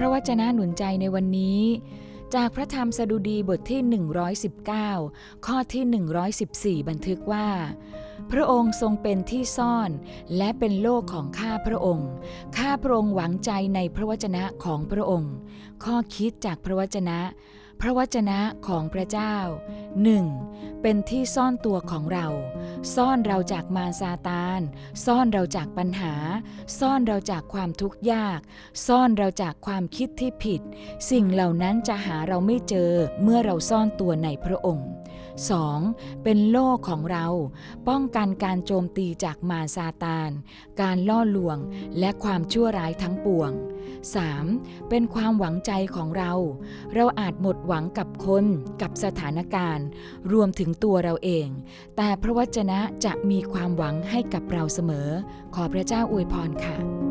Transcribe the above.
ระวจนะหนุนใจในวันนี้ จากพระธรรมสดุดีบทที่ 119 ข้อที่ 114 บันทึกว่า พระองค์ทรงเป็นที่ซ่อนและเป็นโลกของข้าพระองค์ ข้าพระองค์หวังใจในพระวจนะของพระองค์ ข้อคิดจากพระวจนะ พระวจนะของพระเจ้า 1. เป็นที่ซ่อนตัวของเรา ซ่อนเราจากมารซาตาน ซ่อนเราจากปัญหา ซ่อนเราจากความทุกข์ยาก ซ่อนเราจากความคิดที่ผิด สิ่งเหล่านั้นจะหาเราไม่เจอเมื่อเราซ่อนตัวในพระองค์ 2. เป็นโลกของเรา ป้องกันการโจมตีจากมารซาตาน การล่อลวง และความชั่วร้ายทั้งปวง 3. เป็นความหวังใจของเรา เราอาจหมดหวังกับคนกับสถานการณ์ รวมถึงตัวเราเอง แต่พระวจนะจะมีความหวังให้กับเราเสมอ ขอพระเจ้าอวยพรค่ะ